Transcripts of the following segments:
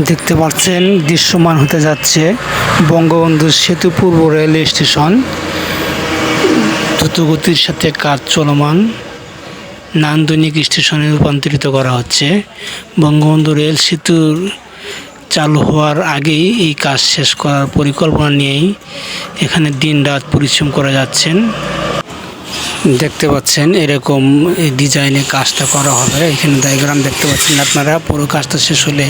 দেখতে পাচ্ছেন, দৃশ্যমান হতে যাচ্ছে বঙ্গবন্ধু সেতু পূর্ব রেল স্টেশন। দ্রুতগতির সাথে কাজ চলমান নান্দনিক স্টেশনে রূপান্তরিত করা হচ্ছে। বঙ্গবন্ধু রেল সেতুর চালু হওয়ার আগেই এই কাজ শেষ করার পরিকল্পনা নিয়েই এখানে দিন রাত পরিশ্রম করে যাচ্ছেন। দেখতে পাচ্ছেন এরকম ডিজাইনে কাজটা করা হবে। এখানে ডায়াগ্রাম দেখতে পাচ্ছেন আপনারা। পুরো কাজটা শেষ হলে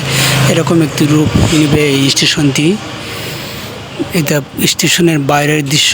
এরকম একটি রূপ নেবে এই স্টেশনটি এটা স্টেশনের বাইরের দৃশ্য।